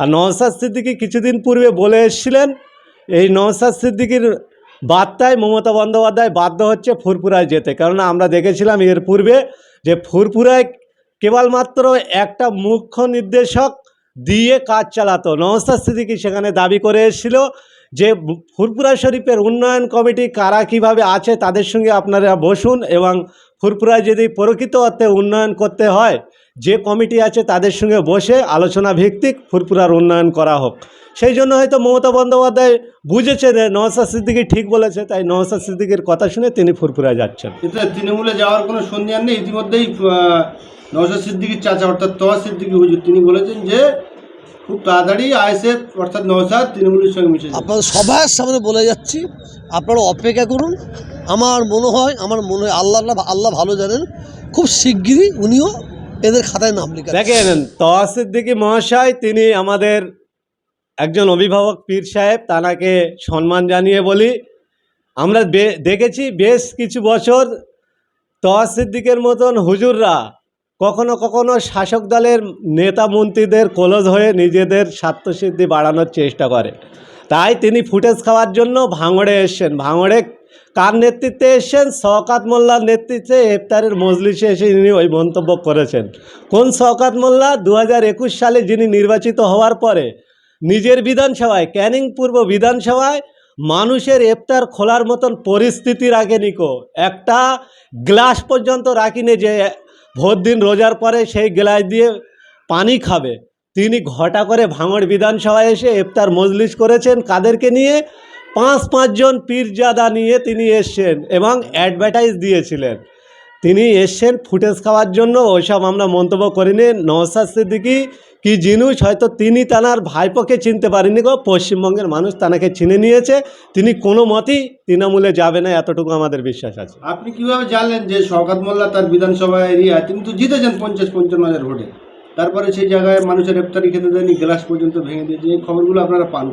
আর নওসাদ সিদ্দিকি কিছুদিন পূর্বে বলে এসেছিলেন, এই নওসাদ সিদ্দিকির বার্তায় মমতা বন্দ্যোপাধ্যায় বাধ্য হচ্ছে ফুরপুরায় যেতে। কারণ আমরা দেখেছিলাম এর পূর্বে যে ফুরপুরায় কেবলমাত্র একটা মুখ্য নির্দেশক দিয়ে কাজ চালাতো। নওসাদ সিদ্দিকি সেখানে দাবি করে এসেছিল যে ফুরপুরা শরীফের উন্নয়ন কমিটি কারা কীভাবে আছে তাদের সঙ্গে আপনারা বসুন এবং ফুরপুরায় যদি প্রকৃত অর্থে উন্নয়ন করতে হয়, যে কমিটি আছে তাদের সঙ্গে বসে আলোচনা ভিত্তিক ফুরপুরার উন্নয়ন করা হোক। সেই জন্য হয়তো মমতা বন্দ্যোপাধ্যায় বুঝেছে যে নওসাদ সিদ্দিকি ঠিক বলেছে, তাই নওসাদ সিদ্দিকির কথা শুনে তিনি ফুরপুরায় যাচ্ছেন। তৃণমূলে যাওয়ার কোনো সন্ধান নেই, ইতিমধ্যেই নওশাদ সিদ্দিকির চাচা অর্থাৎ তোয়া সিদ্দিকি হুজুর, তিনি বলেছেন যে খুব তাড়াতাড়ি আইএসএফ অর্থাৎ তৃণমূলের সঙ্গে মিশে। সবার সামনে বলে যাচ্ছি আপনারা অপেক্ষা করুন। আমার মনে হয় আমার মনে হয় আল্লাহ আল্লাহ ভালো জানেন। খুব শিগগিরই উনিও এদের খাতায় নাম লিখে দেখেন তওয়া সিদ্দিকি মহাশয় তিনি আমাদের একজন অভিভাবক পীর সাহেব তানাকে সম্মান জানিয়ে বলি আমরা বে- দেখেছি বেশ কিছু বছর তওয়া সিদ্দিকের মতন হুজুররা কখনো কখনো শাসক দলের নেতা মন্ত্রীদের কলজ হয়ে নিজেদের স্বার্থসিদ্ধি বাড়ানোর চেষ্টা করে। তাই তিনি ফুটেজ খাওয়ার জন্য ভাঙড়ে এসছেন। ভাঙড়ে কার নেতৃত্বে এসছেন? শওকাত মোল্লার নেতৃত্বে ইফতারের মজলিসে এসে তিনি ওই মন্তব্য করেছেন। কোন শওকাত মোল্লা? দু হাজার একুশ সালে যিনি নির্বাচিত হওয়ার পরে নিজের বিধানসভায়, ক্যানিং পূর্ব বিধানসভায় মানুষের ইফতার খোলার মতন পরিস্থিতি রাখেনি কো। একটা গ্লাস পর্যন্ত রাখিনি যে ভোট দিন রোজার পরে সেই গ্লাস দিয়ে পানি খাবে। তিনি ঘটা করে ভাঙড় বিধানসভায় এসে এফতার মজলিস করেছেন কাদেরকে নিয়ে। পাঁচ পাঁচজন পীরজাদা নিয়ে তিনি এসছেন এবং অ্যাডভার্টাইজ দিয়েছিলেন। তিনি এসছেন ফুটেজ খাওয়ার জন্য। ওইসব আমরা মন্তব্য করিনি। নওসাদ সিদ্দিকি কি জিনিস, হয়তো তিনি তানার ভাইপোকে চিনতে পারেনি গো। পশ্চিমবঙ্গের মানুষ তানাকে চিনে নিয়েছে। তিনি কোনো মতেই তৃণমূলে যাবে না, এতটুকু আমাদের বিশ্বাস আছে। আপনি কীভাবে জানলেন যে শওকাত মোল্লা তার বিধানসভা এরিয়া তিনি তো জিতেছেন পঞ্চাশ পঞ্চান্ন হাজার ভোটে। তারপরে সেই জায়গায় মানুষের ইফতারি খেতে দেয়নি, গ্লাস পর্যন্ত ভেঙে দিয়েছে এই খবরগুলো আপনারা পান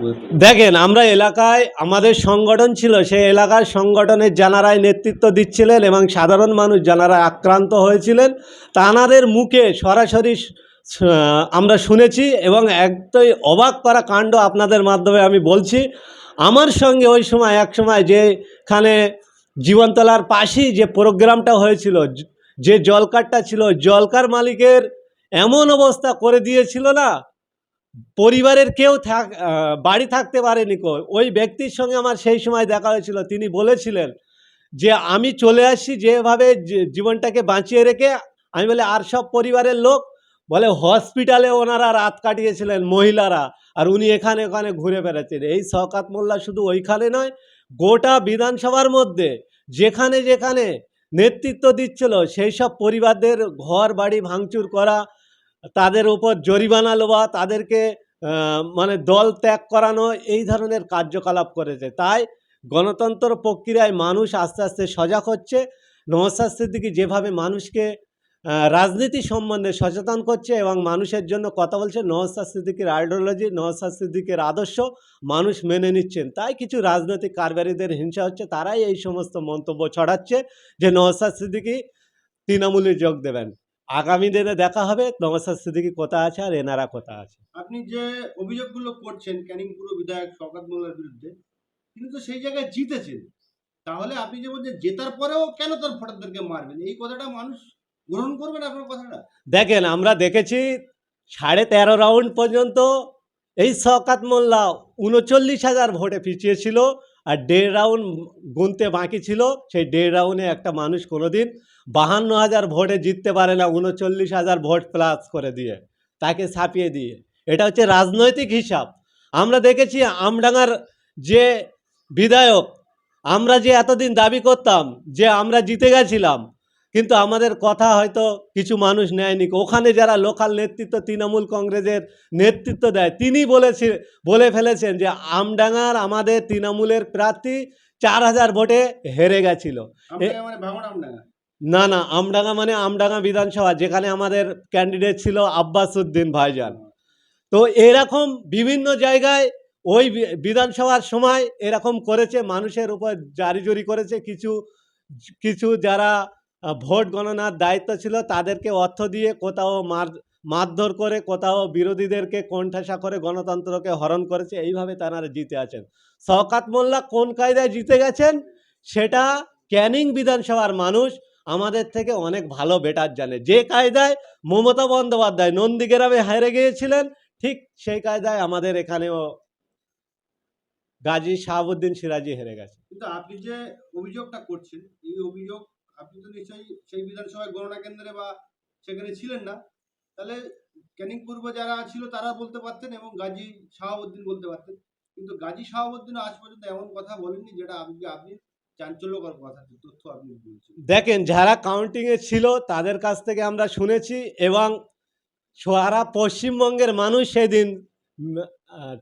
দেখেন, আমরা এলাকায়, আমাদের সংগঠন ছিল, সেই এলাকার সংগঠনের জানারাই নেতৃত্ব দিচ্ছিলেন এবং সাধারণ মানুষ যারা আক্রান্ত হয়েছিলেন। তানাদের মুখে সরাসরি আমরা শুনেছি এবং একটাই অবাক করা কাণ্ড আপনাদের মাধ্যমে আমি বলছি। আমার সঙ্গে ওই সময়, এক সময় যেখানে জীবনতলার পাশেই যে প্রোগ্রামটা হয়েছিল, যে জলকারটা ছিল, জলকার মালিকের এমন অবস্থা করে দিয়েছিল না, পরিবারের কেউ থাক বাড়ি থাকতে পারেনি কো, ওই ব্যক্তির সঙ্গে আমার সেই সময় দেখা হয়েছিল, তিনি বলেছিলেন যে আমি চলে আসি যেভাবে জীবনটাকে বাঁচিয়ে রেখে, আমি বলে, আর সব পরিবারের লোক? বলে, হসপিটালে ওনারা রাত কাটিয়েছিলেন, মহিলারা, আর উনি এখানে ওখানে ঘুরে বেড়াচ্ছেন। এই শওকাত মোল্লা শুধু ওইখানে নয়, গোটা বিধানসভার মধ্যে, যেখানে যেখানে নেতৃত্ব দিচ্ছিল, সেই সব পরিবারদের ঘর বাড়ি ভাঙচুর করা তাদের উপর জরিমানা লওয়া তাদেরকে মানে দল ত্যাগ করানো, এই ধরনের কার্যকলাপ করেছে। তাই গণতন্ত্র প্রক্রিয়ায় মানুষ আস্তে আস্তে সজাগ হচ্ছে। নওসাদ সিদ্দিকি যেভাবে মানুষকে রাজনীতি সম্বন্ধে সচেতন করছে এবং মানুষের জন্য কথা বলছে নওসাদ সিদ্দিকির আইডিওলজি নওসাদ সিদ্দিকির আদর্শ মানুষ মেনে নিচ্ছেন। তাই কিছু রাজনৈতিক কারবারিদের হিংসা হচ্ছে, তারাই এই সমস্ত মন্তব্য ছড়াচ্ছে যে নওসাদ সিদ্দিকি তৃণমূলে যোগ দেবেন। আগামী দিনে দেখা হবে নওসাদ সিদ্দিকি কোথায় আছে আর এনারা কোথায় আছে? আপনি যে অভিযোগগুলো করছেন ক্যানিং পুরো বিধায়ক শওকাত মোল্লার বিরুদ্ধে তিনি তো সেই জায়গায় জিতেছেন। তাহলে আপনি যে বলছেন জেতার পরেও কেন তার ভোটারদেরকে মারবেন? এই কথাটা মানুষ গ্রহণ করবেন আপনার কথাটা? দেখেন আমরা দেখেছি সাড়ে তেরো রাউন্ড পর্যন্ত এই শওকাত মোল্লা উনচল্লিশ হাজার ভোটে পিছিয়ে ছিল আর দেড় রাউন্ড গুনতে বাকি ছিল। সেই দেড় রাউন্ডে একটা মানুষ কোনোদিন বাহান্ন হাজার ভোটে জিততে পারে না উনচল্লিশ হাজার ভোট প্লাস করে দিয়ে তাকে ছাপিয়ে দিয়ে। এটা হচ্ছে রাজনৈতিক হিসাব। আমরা দেখেছি আমডাঙ্গার যে বিধায়ক আমরা যে এতদিন দাবি করতাম যে আমরা জিতে গেছিলাম কিন্তু আমাদের কথা হয়তো কিছু মানুষ নেয়নি। ওখানে যারা লোকাল নেতৃত্ব তৃণমূল কংগ্রেসের নেতৃত্ব দেয় তিনি বলেছে বলে ফেলেছেন যে আমডাঙ্গার আমাদের তৃণমূলের প্রার্থী চার হাজার ভোটে হেরে গেছিল। না না, আমডাঙ্গা মানে আমডাঙ্গা বিধানসভা, যেখানে আমাদের ক্যান্ডিডেট ছিল আব্বাস উদ্দিন ভাইজান। তো এরকম বিভিন্ন জায়গায় ওই বিধানসভার সময় এরকম করেছে, মানুষের উপর জারি জুরি করেছে, কিছু কিছু যারা ভোট গণনার দায়িত্ব ছিল, তাদেরকে অর্থ দিয়ে কোথাও মার, মারধর করে, কোথাও বিরোধীদেরকে কোণঠাসা করে গণতন্ত্রকে হরণ করেছে, এইভাবে তারা জিতে আছেন। শওকাত মোল্লা কোন কায়দায় জিতে গেছেন, সেটা ক্যানিং বিধানসভার মানুষ আমাদের থেকে অনেক ভালো বেটার জানে। যে কায়দায় মমতা বন্দ্যোপাধ্যায় নন্দীগ্রামে হেরে গিয়েছিলেন, ঠিক সেই কায়দায় আমাদের এখানেও গাজী শাহাবুদ্দিন সিরাজি হেরে গেছে। কিন্তু আপনি যে অভিযোগটা করছেন, এই অভিযোগ আপনি তো নিশ্চয়ই সেই বিধানসভায় গণনা কেন্দ্রে বা সেখানে ছিলেন না। তাহলে ক্যানিং পূর্ব যারা ছিল তারা বলতে পারতেন এবং গাজী শাহাবুদ্দিন বলতে পারতেন। কিন্তু গাজী শাহাবুদ্দিন আজ পর্যন্ত এমন কথা বলেননি যেটা আপনি আপনি দেখেন, যারা কাউন্টিংয়ে ছিল, তাদের কাছ থেকে আমরা শুনেছি এবং সারা পশ্চিমবঙ্গের মানুষ সেদিন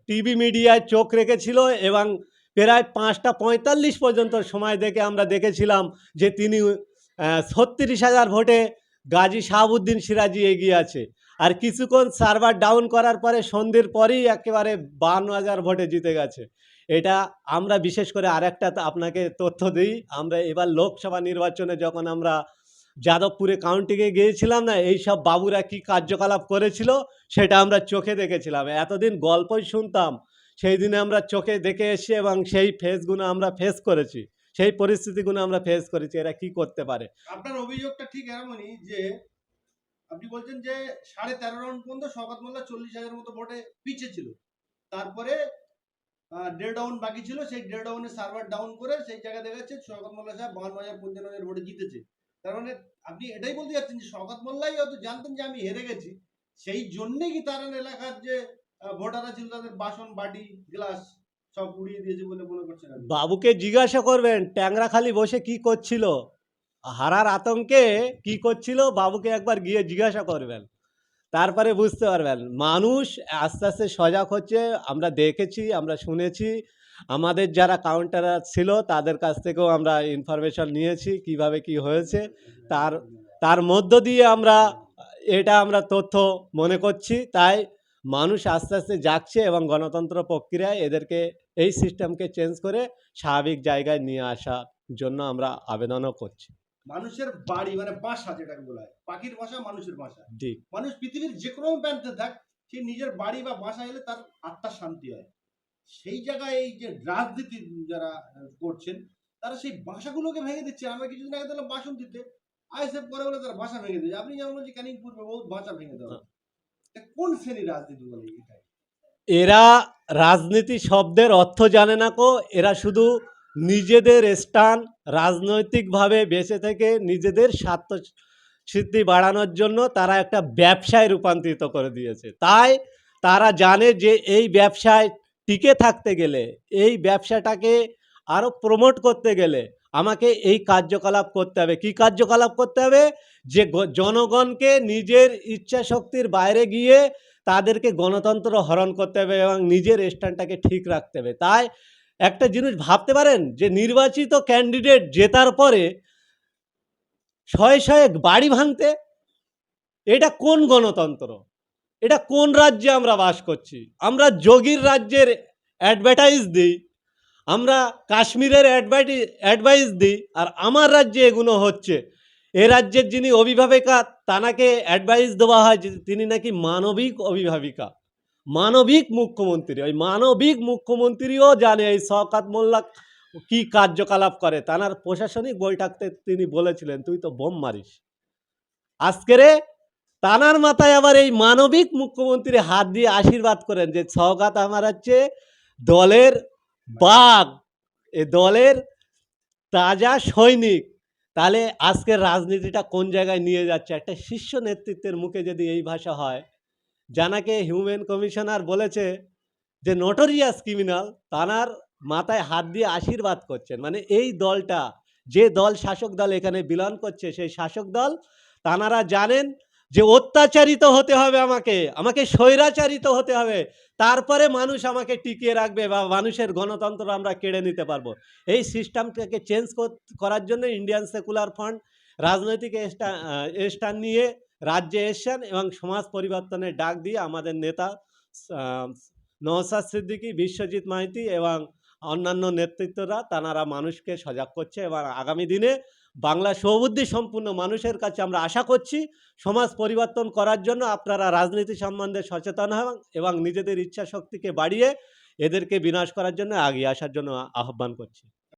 টিভি মিডিয়ায় চোখ রেখেছিল এবং প্রায় পাঁচটা পঁয়তাল্লিশ পর্যন্ত সময় দেখে আমরা দেখেছিলাম যে তিনি ছত্রিশ হাজার ভোটে গাজী শাহাবুদ্দিন সিরাজি এগিয়ে আছে। আর কিছুক্ষণ সার্ভার ডাউন করার পরে সন্ধ্যের পরেই একেবারে বান্ন হাজার ভোটে জিতে গেছে। এটা আমরা বিশেষ করে আরেকটা আপনাকে তথ্য দিই। আমরা এবার লোকসভা নির্বাচনে যখন আমরা যাদবপুরে কাউন্টিংয়ে গিয়েছিলাম না, এই সব বাবুরা কি কার্যকলাপ করেছিল সেটা আমরা চোখে দেখেছিলাম। এতদিন গল্পই শুনতাম। সেই দিনে আমরা চোখে দেখে এসেছি এবং সেই ফেসগুলো আমরা ফেস করেছি। সেই পরিস্থিতিগুলো আমরা ফেস করেছি। এরা কি করতে পারে? আপনার অভিযোগটা ঠিক এমনই যে আপনি বলছেন যে সাড়ে তেরো রাউন্ড পর্যন্ত শওকত মোল্লা চল্লিশ হাজার মতো ভোটে পিছিয়ে ছিল। তারপরে ডেড ডাউন বাকি ছিল, সেই ডেড ডাউনে সার্ভার ডাউন করে সেই জায়গায় দেখা যাচ্ছে শওকত মোল্লা সাহেব বাহান্ন হাজার পঞ্চান্ন হাজার ভোটে জিতেছে। তার মানে আপনি এটাই বলতে যাচ্ছেন যে শওকত মোল্লাই হয়তো জানতেন যে আমি হেরে গেছি, সেই জন্যে কি তার এলাকার যে ভোটাররা ছিল তাদের বাসন, বাটি, গ্লাস সব উড়িয়ে দিয়েছে বলে মনে করছেন? বাবুকে জিজ্ঞাসা করবেন ট্যাংরাখালি বসে কি করছিল? হারার আতঙ্কে কি করছিল বাবুকে একবার গিয়ে জিজ্ঞাসা করবেন। তারপরে বুঝতে পারবেন, মানুষ আস্তে আস্তে সজাগ হচ্ছে, আমরা দেখেছি, আমরা শুনেছি। আমাদের যারা কাউন্টার ছিল, তাদের কাছ থেকেও আমরা ইনফরমেশন নিয়েছি, কীভাবে কি হয়েছে। তার তার মধ্য দিয়ে আমরা, এটা আমরা তথ্য মনে করছি। তাই মানুষ আস্তে আস্তে জাগছে এবং গণতন্ত্র প্রক্রিয়ায় এদেরকে, এই সিস্টেমকে চেঞ্জ করে স্বাভাবিক জায়গায় নিয়ে আসার জন্য আমরা আবেদনও করছি। মানুষের বাড়ি মানে বাসা যেটাকে বলা হয় পাখির বাসা মানুষের বাসা। মানুষ পৃথিবীর যে কোনো প্রান্তে থাক সে নিজের বাড়ি বা বাসা এলে তার আত্মার শান্তি হয়। সেই জায়গায় এই যে রাজনীতি যারা করছেন তারা সেই বাসাগুলোকে ভেঙে দিচ্ছে। আমরা কিছুদিন আগে দেখলাম বাসন দিতে আইসেফ করে বলে তারা বাসা ভেঙে দিচ্ছে আপনি যেমন বলছেন ক্যানিং পূর্বে বহুত বাসা ভেঙে দেওয়া। কোন শ্রেণির রাজনীতি বলে এরা রাজনীতি শব্দের অর্থ জানে না কো এরা শুধু নিজেদের স্টান রাজনৈতিকভাবে বেঁচে থেকে নিজেদের স্বার্থ সিদ্ধি বাড়ানোর জন্য তারা একটা ব্যবসায় রূপান্তরিত করে দিয়েছে। তাই তারা জানে যে এই ব্যবসায় টিকে থাকতে গেলে, এই ব্যবসাটাকে আরও প্রমোট করতে গেলে আমাকে এই কার্যকলাপ করতে হবে। কি কার্যকলাপ করতে হবে? যে জনগণকে নিজের ইচ্ছা শক্তির বাইরে গিয়ে তাদেরকে গণতন্ত্র হরণ করতে হবে এবং নিজের স্ট্যান্ডটাকে ঠিক রাখতে হবে। তাই একটা জিনিস ভাবতে পারেন যে নির্বাচিত ক্যান্ডিডেট জেতার পরে শয়ে শয়ে বাড়ি ভাঙতে এটা কোন গণতন্ত্র? এটা কোন রাজ্যে আমরা বাস করছি? আমরা যোগীর রাজ্যের অ্যাডভার্টাইজ দিই, আমরা কাশ্মীরের অ্যাডভাইটি অ্যাডভাইস দিই, আর আমার রাজ্যে এগুলো হচ্ছে। এ রাজ্যের যিনি অভিভাবিকা, তানাকে অ্যাডভাইস দেওয়া হয় তিনি নাকি মানবিক অভিভাবিকা। মানবিক মুখ্যমন্ত্রী, ওই মানবিক মুখ্যমন্ত্রীও জানে এই শওকাত মোল্লা কি কার্যকলাপ করে। তানার প্রশাসনিক বৈঠকতে তিনি বলেছিলেন, তুই তো বোম মারিস। আজকেরে তানার মাথায় আবার এই মানবিক মুখ্যমন্ত্রী হাত দিয়ে আশীর্বাদ করেন যে সওগাত আমার হচ্ছে দলের বাঘ, এ দলের তাজা সৈনিক। তাহলে আজকের রাজনীতিটা কোন জায়গায় নিয়ে যাচ্ছে? একটা শীর্ষ নেতৃত্বের মুখে যদি এই ভাষা হয় জানাকে হিউম্যান কমিশনার বলেছে যে নটোরিয়াস ক্রিমিনাল তানার মাথায় হাত দিয়ে আশীর্বাদ করছেন। মানে এই দলটা, যে দল শাসক দল এখানে বিলন করছে, সেই শাসক দল তানারা জানেন যে অত্যাচারিত হতে হবে আমাকে আমাকে স্বৈরাচারিত হতে হবে। তারপরে মানুষ আমাকে টিকিয়ে রাখবে বা মানুষের গণতন্ত্র আমরা কেড়ে নিতে পারব। এই সিস্টেমটাকে চেঞ্জ করার জন্য ইন্ডিয়ান সেকুলার ফান্ড রাজনৈতিক স্টান নিয়ে রাজ্যে এসছেন এবং সমাজ পরিবর্তনের ডাক দিয়ে আমাদের নেতা আহ, নওশাদ সিদ্দিকী বিশ্বজিৎ মাইতি এবং অন্যান্য নেতৃত্বরা তানারা মানুষকে সজাগ করছে এবং আগামী দিনে বাংলা সৌবুদ্ধি সম্পূর্ণ মানুষের কাছে আমরা আশা করছি সমাজ পরিবর্তন করার জন্য আপনারা রাজনীতি সম্বন্ধে সচেতন হন এবং নিজেদের ইচ্ছা শক্তিকে বাড়িয়ে এদেরকে বিনাশ করার জন্য আগিয়ে আসার জন্য আহ্বান করছি।